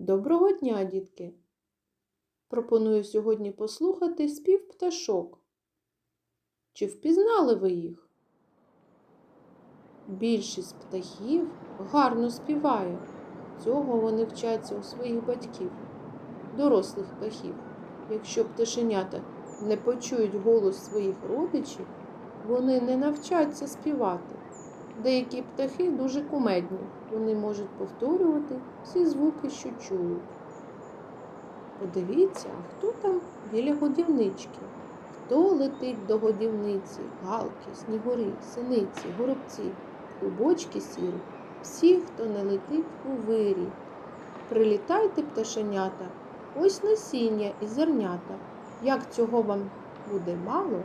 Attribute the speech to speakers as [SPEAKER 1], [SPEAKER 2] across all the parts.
[SPEAKER 1] Доброго дня, дітки! Пропоную сьогодні послухати спів пташок. Чи впізнали ви їх? Більшість птахів гарно співає. Цього вони вчаться у своїх батьків, дорослих птахів. Якщо пташенята не почують голос своїх родичів, вони не навчаться співати. Деякі птахи дуже кумедні. Вони можуть повторювати всі звуки, що чують. Подивіться, хто там біля годівнички? Хто летить до годівниці? Галки, снігури, синиці, горобці, клубочки сірі. Всі, хто не летить у вирі. Прилітайте, пташенята, ось насіння і зернята. Як цього вам буде мало,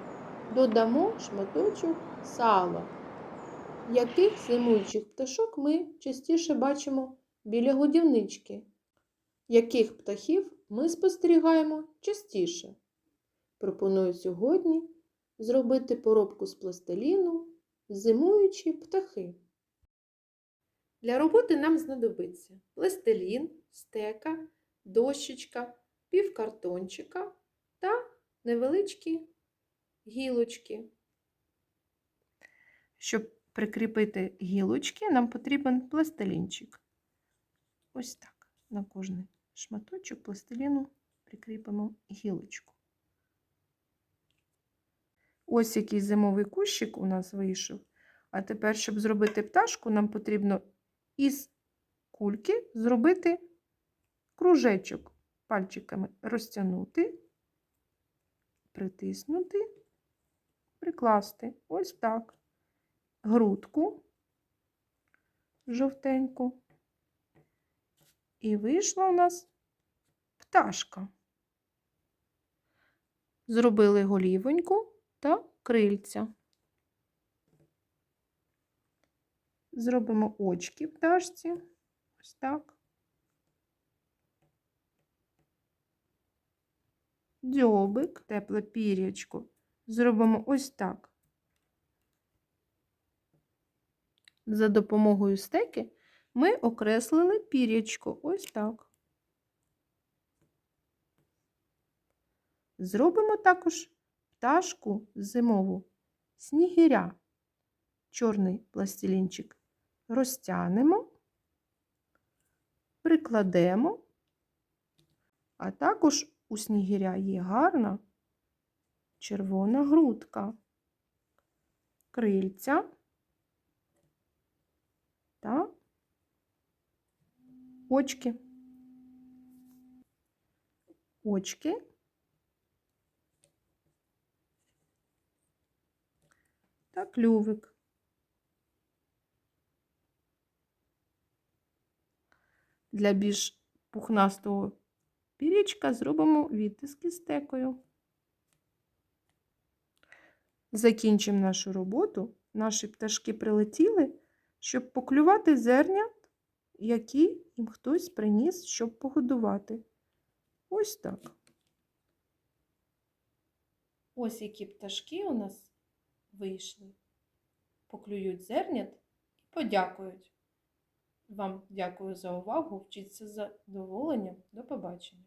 [SPEAKER 1] додамо шматочок сала. Яких зимуючих пташок ми частіше бачимо біля годівнички? Яких птахів ми спостерігаємо частіше? Пропоную сьогодні зробити поробку з пластиліну зимуючі птахи. Для роботи нам знадобиться пластилін, стека, дощечка, півкартончика та невеличкі гілочки. Щоб прикріпити гілочки, нам потрібен пластилінчик. Ось так. На кожний шматочок пластиліну прикріпимо гілочку. Ось який зимовий кущик у нас вийшов. А тепер, щоб зробити пташку, нам потрібно із кульки зробити кружечок пальчиками розтягнути, притиснути, прикласти. Ось так грудку жовтеньку. І вийшла у нас пташка. Зробили голівоньку та крильця. Зробимо очки пташці. Ось так. Дзьобик, тепле пір'ячко. Зробимо ось так. За допомогою стеки ми окреслили пір'ячко. Ось так. Зробимо також пташку зимову. Снігиря. Чорний пластилінчик розтягнемо, прикладемо, а також у снігиря є гарна червона грудка, крильця та очки. Очки. Та клювик. Для більш пухнастого пірічка зробимо відтиски стекою. Закінчимо нашу роботу. Наші пташки прилетіли щоб поклювати зернят, які їм хтось приніс, щоб погодувати. Ось так. Ось які пташки у нас вийшли. Поклюють зернят і подякують. Вам дякую за увагу. Вчіться з задоволенням. До побачення.